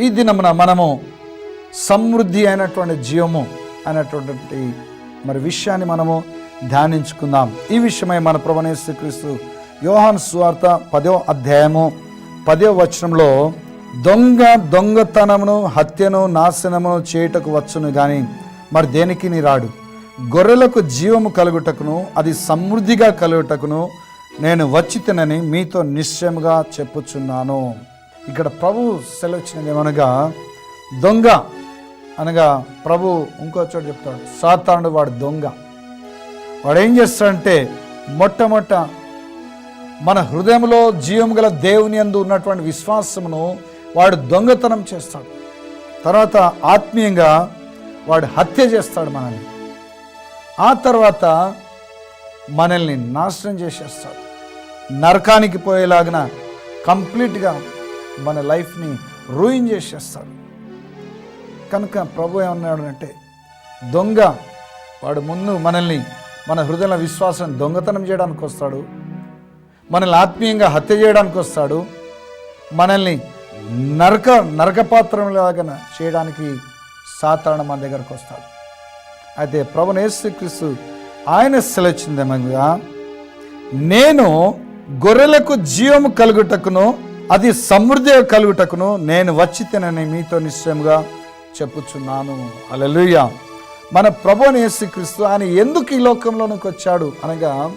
ఈ దినమున మనము సమృద్ధి అయినటువంటి జీవము అనేటువంటి మరి విషయాన్ని మనము ధ్యానించుకుందాం. ఈ విషయమై మన ప్రభనేశ్వ శ్రీక్రీస్తు యోహాన్ సువార్త పదో అధ్యాయము పదో వచనంలో దొంగ దొంగతనమును హత్యను నాశనమును చేయుటకు వచ్చును కానీ మరి దేనికి నీ రాడు? గొర్రెలకు జీవము కలుగుటకును అది సమృద్ధిగా కలుగుటకును నేను వచ్చితనని మీతో నిశ్చయముగా చెప్పుచున్నాను. ఇక్కడ ప్రభు సెలవిచ్చినది ఏమనగా దొంగ అనగా ప్రభు ఇంకో చోట చెప్తాడు సాతానుడు వాడు దొంగ. వాడు ఏం చేస్తాడంటే మొట్టమొట్ట మన హృదయంలో జీవం గల దేవుని యందు ఉన్నటువంటి విశ్వాసమును వాడు దొంగతనం చేస్తాడు. తర్వాత ఆత్మీయంగా వాడు హత్య చేస్తాడు మనల్ని. ఆ తర్వాత మనల్ని నాశనం చేసేస్తాడు. నరకానికి పోయేలాగిన కంప్లీట్గా మన లైఫ్ని రూయిన్ చేసేస్తాడు. కనుక ప్రభు ఏమన్నాడు అంటే దొంగ వాడు ముందు మనల్ని మన హృదయ విశ్వాసం దొంగతనం చేయడానికి వస్తాడు మనల్ని ఆత్మీయంగా హత్య చేయడానికి వస్తాడు మనల్ని నరక నరకపాత్రంలాగా చేయడానికి సాధారణ మన దగ్గరకు వస్తాడు. అయితే ప్రభు క్రీస్తు ఆయన సెలవుచిందేమనగా నేను గొర్రెలకు జీవము కలుగుటకును అది సమృద్ధిగా కలుగుటకును నేను వచ్చి తినని మీతో నిశ్చయముగా చెప్పుచున్నాను. అలలుయ మన ప్రభుని యేసుక్రీస్తు ఆయన ఎందుకు ఈ లోకంలోనికి వచ్చాడు అనగా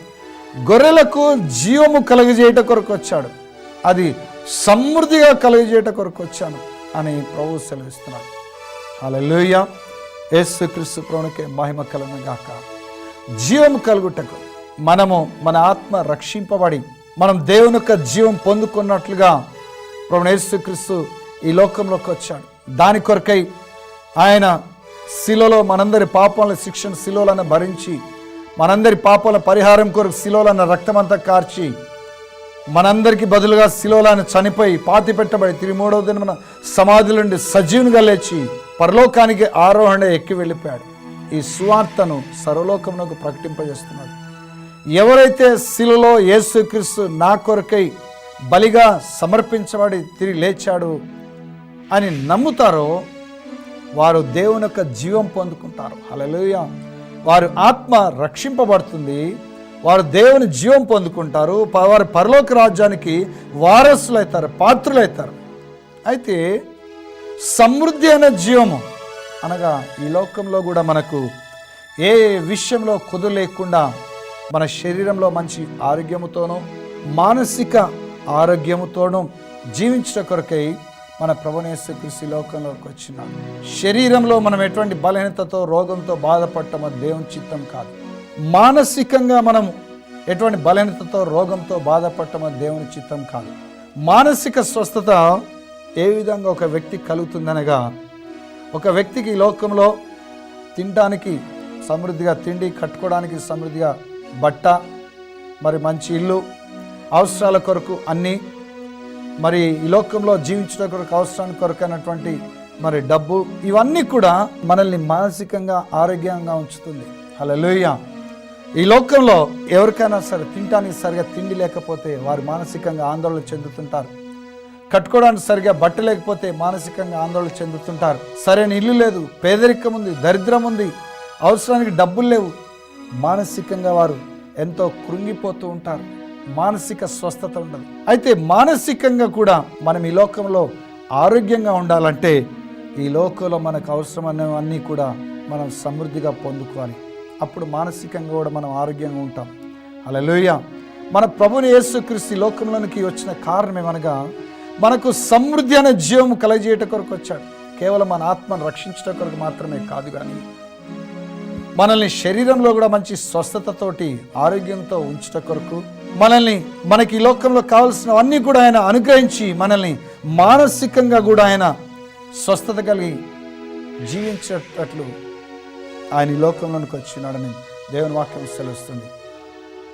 గొర్రెలకు జీవము కలుగజేయట కొరకు వచ్చాడు. అది సమృద్ధిగా కలుగజేయట కొరకు వచ్చాను అని ప్రభు సెలవిస్తున్నాడు. అలలుయ యేసుక్రీస్తు ప్రభునికే మహిమ కలను జీవము కలుగుటకు మనము మన ఆత్మ రక్షింపబడి మనం దేవుని యొక్క జీవం పొందుకున్నట్లుగా ప్రభు యేసుక్రీస్తు ఈ లోకంలోకి వచ్చాడు. దాని కొరకై ఆయన శిలలో మనందరి పాపాల శిక్షణ శిలోలను భరించి మనందరి పాపాల పరిహారం కొరకు శిలోలన్న రక్తమంతా కార్చి మనందరికి బదులుగా శిలోలను చనిపోయి పాతి పెట్టబడి తిరిగి మూడవ దినమున సమాధుల నుండి సజీవునిగా లేచి పరలోకానికి ఆరోహణ ఎక్కి వెళ్ళిపోయాడు. ఈ సువార్తను సర్వలోకమునకు ప్రకటింపజేస్తున్నాడు. ఎవరైతే శిలలో యేసుక్రీస్తు నా కొరకై బలిగా సమర్పించబడి తిరిగి లేచాడు అని నమ్ముతారో వారు దేవుని యొక్క జీవం పొందుకుంటారు. అలలోయ వారు ఆత్మ రక్షింపబడుతుంది. వారు దేవుని జీవం పొందుకుంటారు. ప- వారు పరలోక రాజ్యానికి వారసులవుతారు పాత్రులవుతారు అయితే సమృద్ధి అనే జీవము అనగా ఈ లోకంలో కూడా మనకు ఏ విషయంలో కుదు లేకుండా మన శరీరంలో మంచి ఆరోగ్యముతోనూ మానసిక ఆరోగ్యముతోనూ జీవించట కొరకై మన ప్రభునేశ్వర కృషి లోకంలోకి వచ్చిన. శరీరంలో మనం ఎటువంటి బలహీనతతో రోగంతో బాధపడటం అది దేవుని చిత్తం కాదు. మానసికంగా మనం ఎటువంటి బలహీనతతో రోగంతో బాధపడటం అది దేవుని చిత్తం కాదు. మానసిక స్వస్థత ఏ విధంగా ఒక వ్యక్తి కలుగుతుందనగా ఒక వ్యక్తికి లోకంలో తినడానికి సమృద్ధిగా తిండి కట్టుకోవడానికి సమృద్ధిగా బట్ట మరి మంచి ఇల్లు అవసరాల కొరకు అన్నీ మరి ఈ లోకంలో జీవించడం కొరకు అవసరానికి కొరకు అయినటువంటి మరి డబ్బు ఇవన్నీ కూడా మనల్ని మానసికంగా ఆరోగ్యంగా ఉంచుతుంది. హలోయ ఈ లోకంలో ఎవరికైనా సరే తినడానికి సరిగా తిండి లేకపోతే వారు మానసికంగా ఆందోళన చెందుతుంటారు. కట్టుకోవడానికి సరిగా బట్ట లేకపోతే మానసికంగా ఆందోళన చెందుతుంటారు. సరైన ఇల్లు లేదు పేదరికం ఉంది దరిద్రం ఉంది అవసరానికి డబ్బులు లేవు మానసికంగా వారు ఎంతో కృంగిపోతూ ఉంటారు. మానసిక స్వస్థత ఉండదు. అయితే మానసికంగా కూడా మనం ఈ లోకంలో ఆరోగ్యంగా ఉండాలంటే ఈ లోకంలో మనకు అవసరమైనవన్నీ కూడా మనం సమృద్ధిగా పొందుకోవాలి. అప్పుడు మానసికంగా కూడా మనం ఆరోగ్యంగా ఉంటాం. అలలోయ మన ప్రభుని యేసుక్రీస్తు లోకంలోనికి వచ్చిన కారణం ఏమనగా మనకు సమృద్ధి అనే జీవం కలగజేయట కొరకు వచ్చాడు. కేవలం మన ఆత్మను రక్షించడం కొరకు మాత్రమే కాదు కానీ మనల్ని శరీరంలో కూడా మంచి స్వస్థతతోటి ఆరోగ్యంతో ఉంచుట కొరకు మనల్ని మనకి ఈ లోకంలో కావలసినవన్నీ కూడా ఆయన అనుగ్రహించి మనల్ని మానసికంగా కూడా ఆయన స్వస్థత కలిగి జీవించేటట్లు ఆయన ఈ లోకంలోనికి వచ్చినాడని దేవుని వాక్యం సెలవుస్తుంది.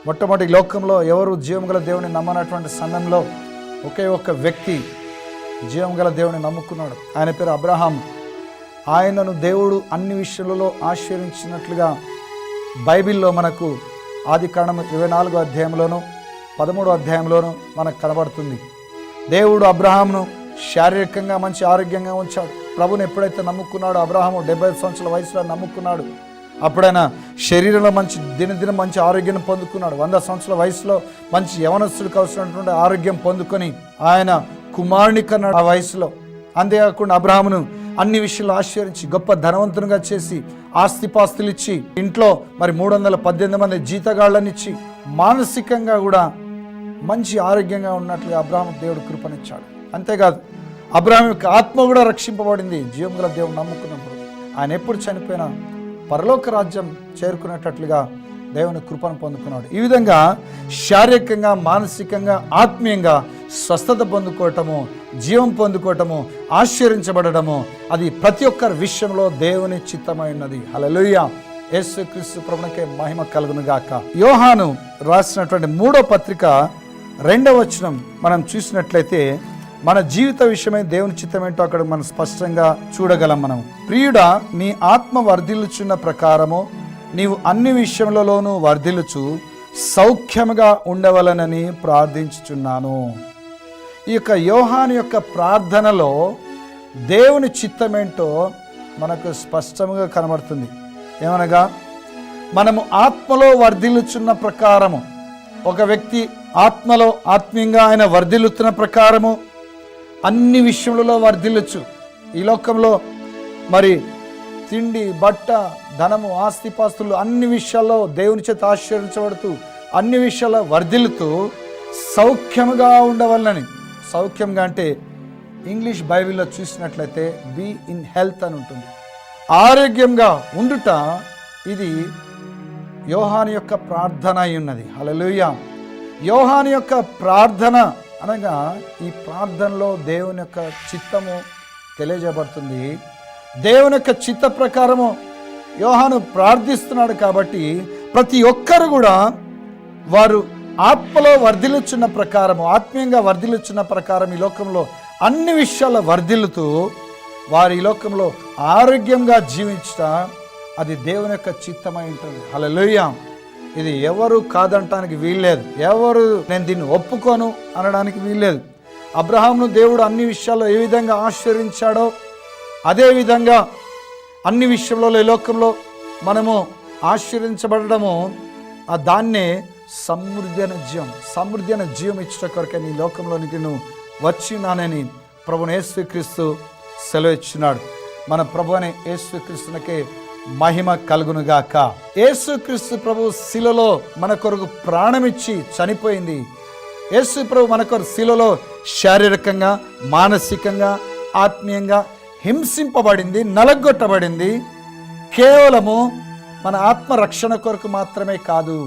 మొట్టమొదటి లోకంలో ఎవరు జీవం గల దేవుని నమ్మనటువంటి సమయంలో ఒకే ఒక్క వ్యక్తి జీవం గల దేవుని నమ్ముకున్నాడు. ఆయన పేరు అబ్రహాం ఆయనను దేవుడు అన్ని విషయాలలో ఆశీర్వించినట్లుగా బైబిల్లో మనకు ఆది కాండం ఇరవై నాలుగో అధ్యాయంలోను పదమూడో అధ్యాయంలోను మనకు కనబడుతుంది. దేవుడు అబ్రహాంను శారీరకంగా మంచి ఆరోగ్యంగా ఉంచాడు. ప్రభుని ఎప్పుడైతే నమ్ముకున్నాడో అబ్రహాము డెబ్బై సంవత్సరాల వయసులో నమ్ముకున్నాడు. అప్పుడైనా శరీరంలో మంచి దినదినం మంచి ఆరోగ్యం పొందుకున్నాడు. వంద సంవత్సరాల వయసులో మంచి యవనస్తుడికి అవసరమైనటువంటి ఆరోగ్యం పొందుకొని ఆయన కుమారుని కన్నాడు ఆ వయసులో. అంతేకాకుండా అబ్రహామును అన్ని విషయాలు ఆశ్చర్యించి గొప్ప ధనవంతునిగా చేసి ఆస్తిపాస్తులు ఇచ్చి ఇంట్లో మరి మూడు వందల పద్దెనిమిది మంది జీతగాళ్ళని ఇచ్చి మానసికంగా కూడా మంచి ఆరోగ్యంగా ఉన్నట్లుగా అబ్రాహం దేవుడు కృపనిచ్చాడు. అంతేకాదు అబ్రాహం యొక్క ఆత్మ కూడా రక్షింపబడింది. జీవం గల దేవుడు నమ్ముకున్నప్పుడు ఆయన ఎప్పుడు చనిపోయినా పరలోక రాజ్యం చేరుకునేటట్లుగా దేవుని కృపను పొందుకున్నాడు. ఈ విధంగా శారీరకంగా మానసికంగా ఆత్మీయంగా స్వస్థత పొందుకోవటము జీవం పొందుకోవటము ఆశ్చర్యించబడటము అది ప్రతి ఒక్కరి విషయంలో దేవుని చిత్తమై ఉన్నది. యేసు క్రీస్తు ప్రభునికే మహిమ కలుగును గాక యోహాను రాసినటువంటి మూడో పత్రిక రెండవ వచనం మనం చూసినట్లయితే మన జీవిత విషయమై దేవుని చిత్తమేంటో అక్కడ మనం స్పష్టంగా చూడగలం మనం. ప్రియుడ నీ ఆత్మ వర్ధిల్లుచున్న ప్రకారము నీవు అన్ని విషయములలోనూ వర్ధిల్లుచు సౌఖ్యముగా ఉండవలనని ప్రార్థించుచున్నాను. ఈ యొక్క యోహాను యొక్క ప్రార్థనలో దేవుని చిత్తమేంటో మనకు స్పష్టంగా కనబడుతుంది. ఏమనగా మనము ఆత్మలో వర్ధిల్లుచున్న ప్రకారము ఒక వ్యక్తి ఆత్మలో ఆత్మీయంగా ఆయన వర్ధిల్లుతున్న ప్రకారము అన్ని విషయములలో వర్ధిల్లచ్చు ఈ లోకంలో మరి తిండి బట్ట ధనము ఆస్తిపాస్తులు అన్ని విషయాల్లో దేవుని చేత ఆశ్చర్యించబడుతూ అన్ని విషయాల్లో వర్ధిల్లుతూ సౌఖ్యముగా ఉండవలనని. సౌఖ్యంగా అంటే ఇంగ్లీష్ బైబిల్లో చూసినట్లయితే బీ ఇన్ హెల్త్ అని ఉంటుంది. ఆరోగ్యంగా ఉండుట ఇది యోహాని యొక్క ప్రార్థన అయి ఉన్నది. హలలుయ యోహాని యొక్క ప్రార్థన అనగా ఈ ప్రార్థనలో దేవుని యొక్క చిత్తము తెలియజేయబడుతుంది. దేవుని యొక్క చిత్త ప్రకారము యోహాను ప్రార్థిస్తున్నాడు కాబట్టి ప్రతి ఒక్కరు కూడా వారు ఆత్మలో వర్ధిల్లుచున్న ప్రకారము ఆత్మీయంగా వర్ధిల్లుచున్న ప్రకారం ఈ లోకంలో అన్ని విషయాల వర్ధిల్లుతూ వారి ఈ లోకంలో ఆరోగ్యంగా జీవించట అది దేవుని యొక్క చిత్తమై ఉంటుంది. హల్లెలూయ. ఇది ఎవరు కాదంటానికి వీల్లేదు. ఎవరు నేను దీన్ని ఒప్పుకోను అనడానికి వీల్లేదు. అబ్రహాంను దేవుడు అన్ని విషయాల్లో ఏ విధంగా ఆశ్చర్యించాడో అదే విధంగా అన్ని విషయంలో ఈ లోకంలో మనము ఆశ్చర్యించబడము ఆ దాన్నే సమృద్ధి అనే జీవం సమృద్ధి అనే జీవం ఇచ్చట కొరకే నీ లోకంలోనికి నువ్వు వచ్చినానని ప్రభుని యేసుక్రీస్తు సెలవు ఇచ్చినాడు. మన ప్రభు అనే యేసుక్రీస్తునకే మహిమ కలుగునుగాక. యేసుక్రీస్తు ప్రభు శిలలో మన కొరకు ప్రాణమిచ్చి చనిపోయింది. యేసు ప్రభు మన కొరకు శిలలో శారీరకంగా మానసికంగా ఆత్మీయంగా హింసింపబడింది నలగొట్టబడింది. కేవలము మన ఆత్మ రక్షణ కొరకు మాత్రమే కాదు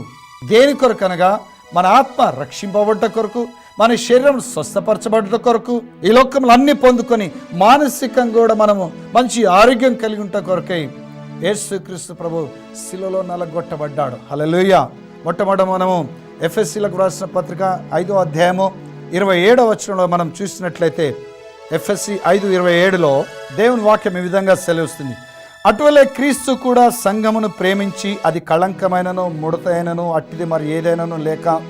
దేని కొరకు అనగా మన ఆత్మ రక్షింపబడ్డ కొరకు మన శరీరం స్వస్థపరచబడ్డ కొరకు ఈ లోకంలో అన్ని పొందుకొని మానసికంగా కూడా మనము మంచి ఆరోగ్యం కలిగి ఉంట కొరకై యేసుక్రీస్తు ప్రభు శిలలో నలగొట్టబడ్డాడు. హలలుయ మొట్టమొదట మనము ఎఫ్ఎస్సీలకు రాసిన పత్రిక ఐదో అధ్యాయము ఇరవై ఏడవ వచనంలో మనం చూసినట్లయితే ఎఫ్ఎస్సి ఐదు ఇరవై ఏడులో దేవుని వాక్యం ఈ విధంగా సెలవుస్తుంది. అటువలే క్రీస్తు కూడా సంఘమును ప్రేమించి అది కళంకమైనను ముడతైనను అట్టిది మరి ఏదైనాను లేక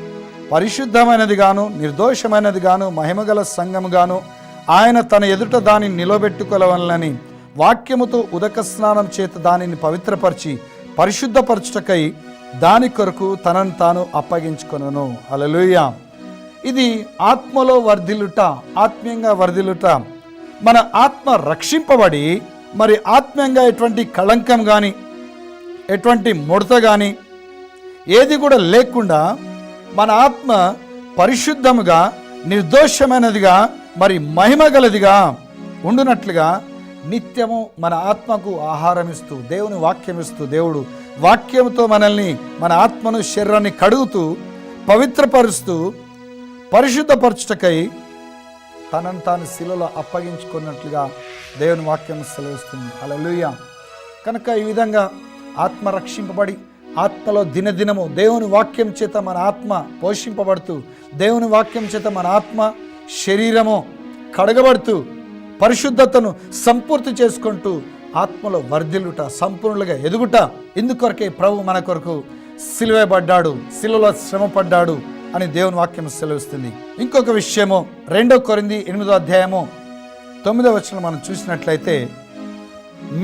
పరిశుద్ధమైనది గాను నిర్దోషమైనది గాను మహిమగల సంఘము గాను ఆయన తన ఎదుట దానిని నిలబెట్టుకోవాలని వాక్యముతో ఉదక స్నానం చేత దానిని పవిత్రపరిచి పరిశుద్ధపరచుటకై దాని కొరకు తనను తాను అప్పగించుకొనను. హల్లెలూయా. ఇది ఆత్మలో వర్ధిల్లుట ఆత్మీయంగా వర్ధిల్లుట. మన ఆత్మ రక్షింపబడి మరి ఆత్మీయంగా ఎటువంటి కళంకం కానీ ఎటువంటి ముడత కానీ ఏది కూడా లేకుండా మన ఆత్మ పరిశుద్ధముగా నిర్దోషమైనదిగా మరి మహిమగలదిగా ఉండునట్లుగా నిత్యము మన ఆత్మకు ఆహారం ఇస్తూ దేవుని వాక్యం ఇస్తూ దేవుడు వాక్యంతో మనల్ని మన ఆత్మను శరీరాన్ని కడుగుతూ పవిత్రపరుస్తూ పరిశుద్ధపరచుటకై తనను తాను శిలలో అప్పగించుకున్నట్లుగా దేవుని వాక్యం సెలవిస్తుంది. అలా కనుక ఈ విధంగా ఆత్మ రక్షింపబడి ఆత్మలో దినదినము దేవుని వాక్యం చేత మన ఆత్మ పోషింపబడుతూ దేవుని వాక్యం చేత మన ఆత్మ శరీరము కడగబడుతూ పరిశుద్ధతను సంపూర్తి చేసుకుంటూ ఆత్మలో వర్ధిల్లుట సంపూర్ణులుగా ఎదుగుట. ఇందుకొరకే ప్రభు మన కొరకు సిలువబడ్డాడు శిలలో శ్రమ పడ్డాడు అని దేవుని వాక్యం సెలవిస్తుంది. ఇంకొక విషయము రెండో కొరింది ఎనిమిదో అధ్యాయము తొమ్మిదో వచనం మనం చూసినట్లయితే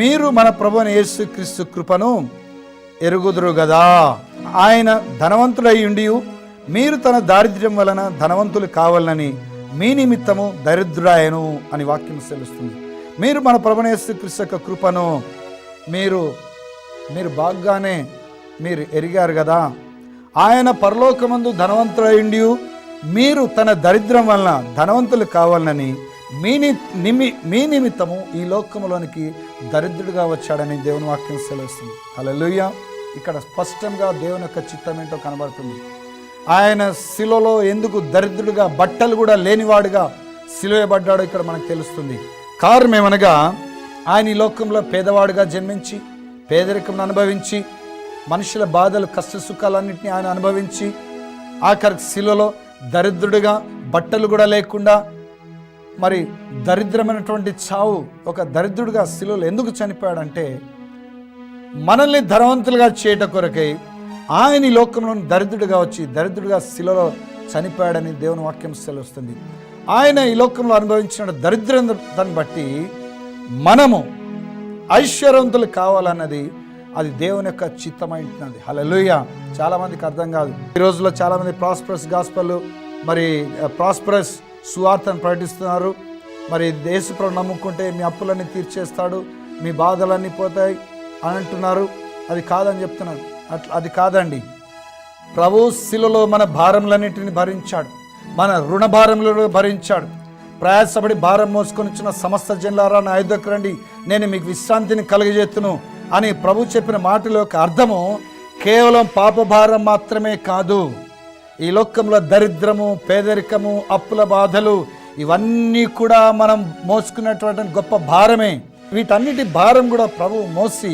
మీరు మన ప్రభుని యేసు క్రీస్తు కృపను ఎరుగుదురు గదా. ఆయన ధనవంతుడై ఉండి మీరు తన దారిద్ర్యం వలన ధనవంతులు కావాలని మీ నిమిత్తము దరిద్రాయను అని వాక్యం తెలుస్తుంది మీరు మన ప్రభుని యేసు క్రీస్తు యొక్క కృపను మీరు మీరు బాగానే మీరు ఎరిగారు కదా ఆయన పరలోకమందు ధనవంతులైండి మీరు తన దరిద్రం వలన ధనవంతులు కావాలని మీ నిమి మీ నిమిత్తము ఈ లోకములోనికి దరిద్రుడిగా వచ్చాడని దేవుని వాక్యం సెలవుస్తుంది. హల్లెలూయా. ఇక్కడ స్పష్టంగా దేవుని యొక్క చిత్తం ఏంటో కనబడుతుంది. ఆయన శిలలో ఎందుకు దరిద్రుడిగా బట్టలు కూడా లేనివాడుగా సిలువేయబడ్డాడో ఇక్కడ మనకు తెలుస్తుంది. కారణం ఏమనగా ఆయన ఈ లోకంలో పేదవాడుగా జన్మించి పేదరికం అనుభవించి మనుషుల బాధలు కష్ట సుఖాలన్నింటినీ ఆయన అనుభవించి ఆఖరికి శిలలో దరిద్రుడిగా బట్టలు కూడా లేకుండా మరి దరిద్రమైనటువంటి చావు ఒక దరిద్రుడిగా శిలువలో ఎందుకు చనిపోయాడంటే మనల్ని ధనవంతులుగా చేయట కొరకై ఆయన ఈ దరిద్రుడిగా వచ్చి దరిద్రుడిగా శిలలో చనిపోయాడని దేవుని వాక్యం సెలవుస్తుంది. ఆయన ఈ లోకంలో అనుభవించిన దరిద్రతను బట్టి మనము ఐశ్వర్యవంతులు కావాలన్నది అది దేవుని యొక్క చిత్తమైంటున్నది హలలుయ చాలా మందికి అర్థం కాదు. ఈ రోజుల్లో చాలా మంది ప్రాస్పరస్ గాస్పల్ మరి ప్రాస్పరస్ సువార్తను ప్రకటిస్తున్నారు. మరి దేశప్రభు నమ్ముకుంటే మీ అప్పులన్నీ తీర్చేస్తాడు మీ బాధలన్నీ పోతాయి అని అంటున్నారు. అది కాదని చెప్తున్నారు. అట్లా అది కాదండి. ప్రభు శిలలో మన భారములన్నింటిని భరించాడు. మన రుణ భారములను భరించాడు. ప్రయాసపడి భారం మోసుకొని వచ్చిన సమస్త జన్లారా నా యుద్ధకు రండి. నేను మీకు విశ్రాంతిని కలుగజేస్తును అని ప్రభు చెప్పిన మాటల యొక్క అర్థము కేవలం పాపభారం మాత్రమే కాదు. ఈ లోకంలో దరిద్రము పేదరికము అప్పుల బాధలు ఇవన్నీ కూడా మనం మోసుకున్నటువంటి గొప్ప భారమే. వీటన్నిటి భారం కూడా ప్రభు మోసి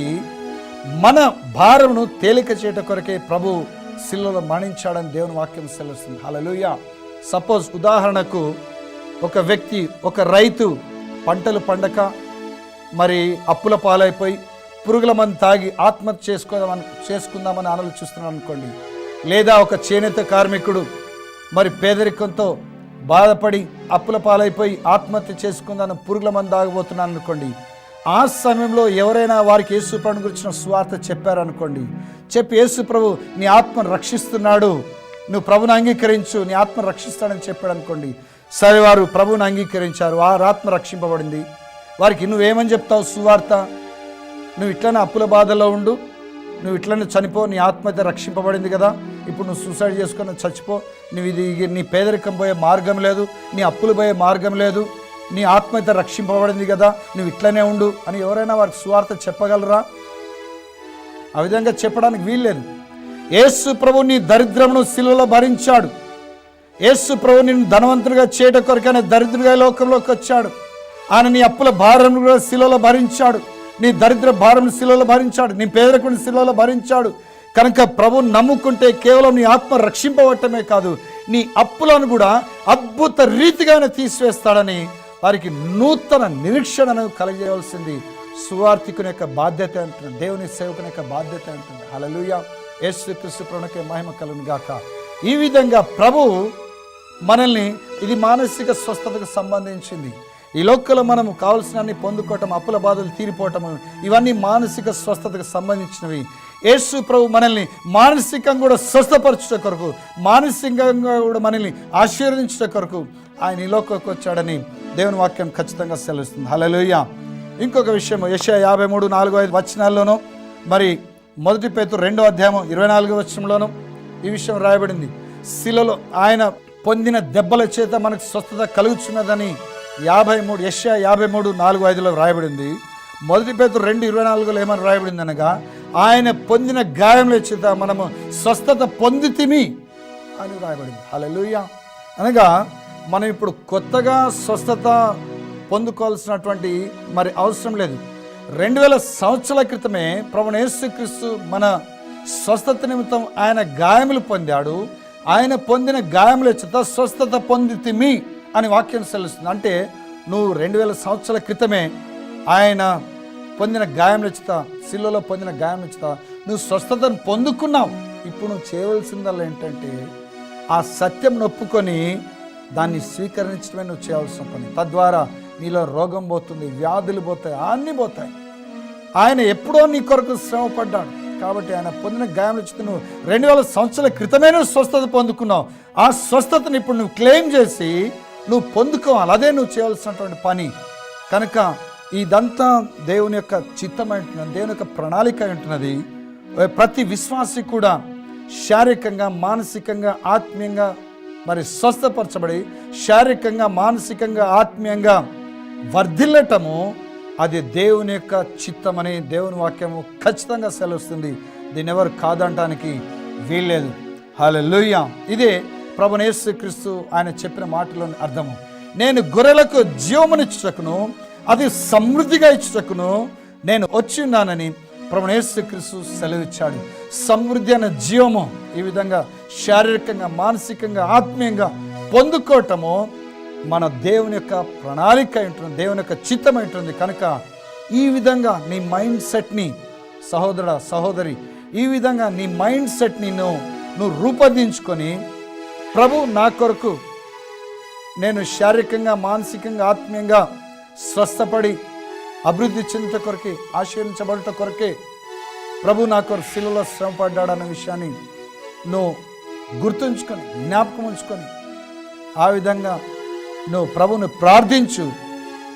మన భారమును తేలిక చేయట కొరకే ప్రభు శిల్లలో మరణించాడని దేవుని వాక్యం సెలవుస్తుంది. హలలుయ సపోజ్ ఉదాహరణకు ఒక వ్యక్తి ఒక రైతు పంటలు పండక మరి అప్పుల పాలైపోయి పురుగుల మందు తాగి ఆత్మహత్య చేసుకోదామని చేసుకుందామని ఆలోచిస్తున్నాను అనుకోండి. లేదా ఒక చేనేత కార్మికుడు మరి పేదరికంతో బాధపడి అప్పుల పాలైపోయి ఆత్మహత్య చేసుకుందాను పురుగుల మంది తాగబోతున్నాను అనుకోండి. ఆ సమయంలో ఎవరైనా వారికి యేసుప్రభుని గురించిన స్వార్థ చెప్పారనుకోండి చెప్పి యేసు ప్రభు నీ ఆత్మను రక్షిస్తున్నాడు. నువ్వు ప్రభుని అంగీకరించు నీ ఆత్మ రక్షిస్తాడని చెప్పాడు అనుకోండి. సరే వారు ప్రభుని అంగీకరించారు వారి ఆత్మ రక్షింపబడింది. వారికి నువ్వేమని చెప్తావు సువార్త? నువ్వు ఇట్లనే అప్పుల బాధలో ఉండు. నువ్వు ఇట్లనే చనిపో నీ ఆత్మహత్య రక్షింపబడింది కదా. ఇప్పుడు నువ్వు సూసైడ్ చేసుకొని చచ్చిపో. నువ్వు ఇది నీ పేదరికం పోయే మార్గం లేదు నీ అప్పులు పోయే మార్గం లేదు నీ ఆత్మహత్య రక్షింపబడింది కదా. నువ్వు ఇట్లనే ఉండు అని ఎవరైనా వారికి సువార్త చెప్పగలరా? ఆ విధంగా చెప్పడానికి వీల్లేదు యేసు ప్రభు నీ దరిద్రమును శిలువలో భరించాడు. యేసు ప్రభు నిన్ను ధనవంతుడిగా చేయట కొరకనే దరిద్రుడిగా లోకంలోకి వచ్చాడు. ఆయన నీ అప్పుల భారం కూడా శిలలో భరించాడు. నీ దరిద్ర భారం శిలలో భరించాడు నీ పేదరికుని శిలలో భరించాడు. కనుక ప్రభు నమ్ముకుంటే కేవలం నీ ఆత్మ రక్షింపబట్టమే కాదు నీ అప్పులను కూడా అద్భుత రీతిగానే తీసివేస్తాడని వారికి నూతన నిరీక్షణను కలిగజేయవలసింది సువార్థికుని యొక్క బాధ్యత అంటుంది దేవుని సేవకుని యొక్క బాధ్యత అంటుంది హలలుయ యేసు క్రీస్తు ప్రణకే మహిమ కలుగును గాక. ఈ విధంగా ప్రభు మనల్ని ఇది మానసిక స్వస్థతకు సంబంధించింది. ఈ లోకంలో మనం కావలసినన్ని పొందుకోవటం అప్పుల బాధలు తీరిపోవటం ఇవన్నీ మానసిక స్వస్థతకు సంబంధించినవి. యేసు ప్రభు మనల్ని మానసికంగా కూడా స్వస్థపరచుట కొరకు మానసికంగా కూడా మనల్ని ఆశీర్వదించుట కొరకు ఆయన ఈ లోకకు వచ్చాడని దేవుని వాక్యం ఖచ్చితంగా సెలవుస్తుంది. హలోయ ఇంకొక విషయం యశ యాభై మూడు నాలుగు ఐదు వచనాల్లోనూ మరి మొదటి పేతు రెండో అధ్యాయం ఇరవై నాలుగో వచనంలోనూ ఈ విషయం రాయబడింది. శిలలో ఆయన పొందిన దెబ్బల చేత మనకు స్వస్థత కలుగుతున్నదని యాభై మూడు యశ యాభై మూడు నాలుగు ఐదులో రాయబడింది మొదటి పేరు రెండు ఇరవై నాలుగులో ఏమని రాయబడింది అనగా ఆయన పొందిన గాయంలో చేత మనము స్వస్థత పొందితిమి అని రాయబడింది హల్లెలూయా. అనగా మనం ఇప్పుడు కొత్తగా స్వస్థత పొందుకోవాల్సినటువంటి మరి అవసరం లేదు. రెండు వేల సంవత్సరాల క్రితమే ప్రభు మన స్వస్థత నిమిత్తం ఆయన గాయములు పొందాడు. ఆయన పొందిన గాయముల చేత స్వస్థత పొందితిమి. అని వాక్యం తెలుస్తుంది అంటే నువ్వు రెండు వేల సంవత్సరాల క్రితమే ఆయన పొందిన గాయం చేత శిల్లలో పొందిన గాయం చేత నువ్వు స్వస్థతను పొందుకున్నావు. ఇప్పుడు నువ్వు చేయవలసిందల్లా ఏంటంటే ఆ సత్యం నొప్పుకొని దాన్ని స్వీకరించడమే నువ్వు చేయాల్సిన పని. తద్వారా నీలో రోగం పోతుంది వ్యాధులు పోతాయి అన్నీ పోతాయి. ఆయన ఎప్పుడో నీ కొరకు శ్రమ పడ్డాడు కాబట్టి ఆయన పొందిన గాయం ఇచ్చి నువ్వు రెండు వేల సంవత్సరాల క్రితమే నువ్వు స్వస్థత పొందుకున్నావు. ఆ స్వస్థతను ఇప్పుడు నువ్వు క్లెయిమ్ చేసి నువ్వు పొందుకోవాలి అదే నువ్వు చేయాల్సినటువంటి పని. కనుక ఇదంతా దేవుని యొక్క చిత్తం అంటున్నది దేవుని యొక్క ప్రణాళిక అంటున్నది ప్రతి విశ్వాసి కూడా శారీరకంగా మానసికంగా ఆత్మీయంగా మరి స్వస్థపరచబడి శారీరకంగా మానసికంగా ఆత్మీయంగా వర్ధిల్లటము అది దేవుని యొక్క చిత్తమని దేవుని వాక్యము ఖచ్చితంగా సెలవుస్తుంది. దీన్ని ఎవరు కాదంటానికి వీల్లేదు. హల్లెలూయ. ఇదే ప్రభునేసు క్రీస్తు ఆయన చెప్పిన మాటలోని అర్థము. నేను గొర్రెలకు జీవమునిచ్చుటకును అది సమృద్ధిగా ఇచ్చుటకును నేను వచ్చి ఉన్నానని ప్రభునేసు క్రీస్తు సెలవిచ్చాడు. సమృద్ధి అనే జీవము ఈ విధంగా శారీరకంగా మానసికంగా ఆత్మీయంగా పొందుకోవటము మన దేవుని యొక్క ప్రణాళిక ఉంటుంది దేవుని యొక్క చిత్తం ఉంటుంది. కనుక ఈ విధంగా నీ మైండ్ సెట్ని సహోదర సహోదరి ఈ విధంగా నీ మైండ్ సెట్ని నువ్వు నువ్వు రూపొందించుకొని ప్రభు నా కొరకు నేను శారీరకంగా మానసికంగా ఆత్మీయంగా స్వస్థపడి అభివృద్ధి చెందుట కొరకే ఆశీర్వించబడట కొరకే ప్రభు నా కొరకు శిలలో శ్రమ పడ్డాడన్న విషయాన్ని నువ్వు గుర్తుంచుకొని జ్ఞాపకం ఉంచుకొని ఆ విధంగా నువ్వు ప్రభుని ప్రార్థించు.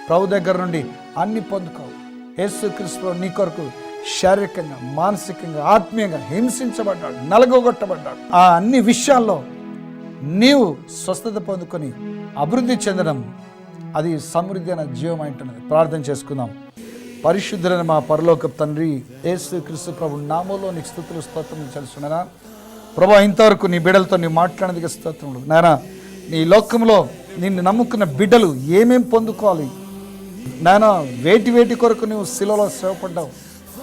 ప్రభు దగ్గర నుండి అన్ని పొందుకో. యేసు నీ కొరకు శారీరకంగా మానసికంగా ఆత్మీయంగా హింసించబడ్డాడు నలగొగొట్టబడ్డాడు. ఆ అన్ని విషయాల్లో నీవు స్వస్థత పొందుకొని అభివృద్ధి చెందడం అది సమృద్ధి అయిన జీవం అంటున్నది. ప్రార్థన చేసుకుందాం. పరిశుద్ధులైన మా పరలోక తండ్రి ఏసు క్రీస్తు ప్రభు నామంలో నీకు స్థుతులు స్తోత్రం తెలుసుకున్నానా ప్రభా ఇంతవరకు నీ బిడ్డలతో నీ మాట్లాడినందుకు స్తోత్రములు. నాయనా నీ లోకంలో నిన్ను నమ్ముకున్న బిడ్డలు ఏమేం పొందుకోవాలి? నాయన వేటి వేటి కొరకు నువ్వు శిలలో సేవపడ్డావు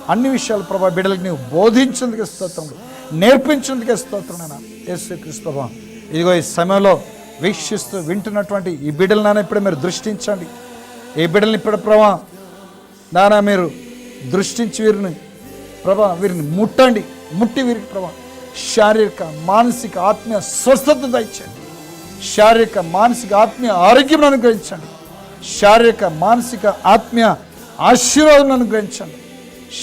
అన్ని విషయాలు ప్రభా బిడ్డలకు నీవు బోధించేందుకు స్తోత్రములు నేర్పించేందుకే స్తోత్రం నాయన. ఏసు క్రీస్తు ప్రభా ఇదిగో ఈ సమయంలో వీక్షిస్తూ వింటున్నటువంటి ఈ బిడ్డలు నాన్న ఇప్పుడు మీరు దృష్టించండి. ఈ బిడ్డల్ని ఇప్పుడు ప్రభా నానా మీరు దృష్టించి వీరిని ప్రభా వీరిని ముట్టండి. ముట్టి వీరికి ప్రభా శారీరక మానసిక ఆత్మీయ స్వస్థత దయచండి శారీరక మానసిక ఆత్మీయ ఆరోగ్యం అనుగ్రహించండి. శారీరక మానసిక ఆత్మీయ ఆశీర్వాదం అనుగ్రహించండి.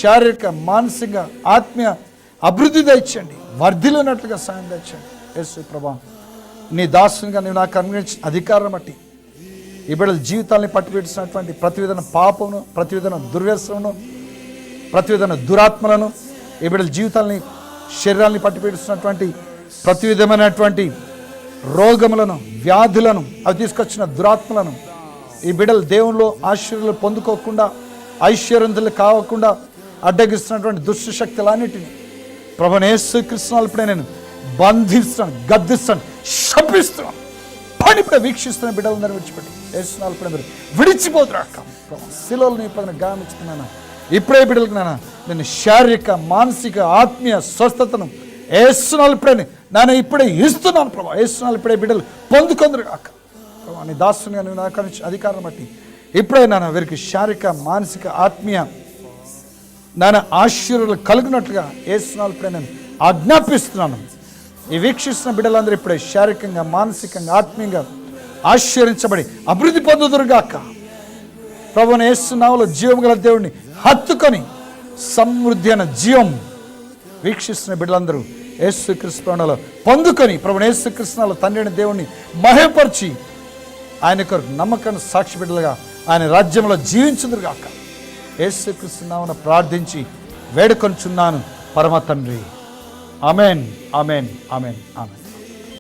శారీరక మానసిక ఆత్మీయ అభివృద్ధి దయచండి వర్ధిలోనట్లుగా సాయం దయచండి యేసు ప్రభా నీ దాసునిగా నువ్వు నాకు అనుగ్రహించిన అధికారం బట్టి ఈ బిడ్డల జీవితాన్ని పట్టిపెట్టినటువంటి ప్రతి పాపమును ప్రతి విధమైన దుర్వ్యసనను ప్రతి దురాత్మలను ఈ బిడ్డల జీవితాన్ని శరీరాన్ని పట్టిపెడుతున్నటువంటి ప్రతి విధమైనటువంటి రోగములను వ్యాధులను అవి తీసుకొచ్చిన దురాత్మలను ఈ బిడ్డలు దేవునిలో ఆశ్చర్యలు పొందుకోకుండా ఐశ్వర్యంతులు కావకుండా అడ్డగిస్తున్నటువంటి దుష్ట శక్తులన్నిటిని ప్రభనేశ్వర కృష్ణాలపై నేను బంధిస్తాను గద్దిస్తాను. శపిస్తున్నాను పని ఇప్పుడు వీక్షిస్తున్న బిడ్డలందరూ విడిచిపెట్టి వేస్తున్నాను ఇప్పుడు మీరు విడిచిపోతురా అక్క శిలోలు నీ పదిన గామిస్తున్నాను ఇప్పుడే బిడ్డలకు నాన్న నేను శారీరక మానసిక ఆత్మీయ స్వస్థతను వేస్తున్నాను ఇప్పుడే నాన్న ఇప్పుడే ఇస్తున్నాను ప్రభా. వేస్తున్నాను ఇప్పుడే బిడ్డలు పొందుకొందరు కాక ప్రభా నీ దాస్తుని కానీ నాకు అధికారం బట్టి ఇప్పుడే నాన్న వీరికి శారీరక మానసిక ఆత్మీయ నాన్న ఆశ్చర్యాలు కలిగినట్లుగా వేస్తున్నాను ఇప్పుడే నేను ఆజ్ఞాపిస్తున్నాను. ఈ వీక్షిస్తున్న బిడ్డలందరూ ఇప్పుడే శారీరకంగా మానసికంగా ఆత్మీయంగా ఆశ్చర్యించబడి అభివృద్ధి పొందుదురుగాక. ప్రభుని ఏస్తున్నావులో జీవం గల దేవుడిని హత్తుకొని సమృద్ధి అయిన జీవం వీక్షిస్తున్న బిడ్డలందరూ యేసు కృష్ణలో పొందుకొని ప్రభుని యేసు కృష్ణలో తండ్రిని దేవుణ్ణి మహేపరిచి ఆయన కొరకు నమ్మకాన్ని సాక్షి బిడ్డలుగా ఆయన రాజ్యంలో జీవించుదురుగాక. యేసు ప్రార్థించి వేడుకొంచున్నాను పరమ తండ్రి. Amen amen amen amen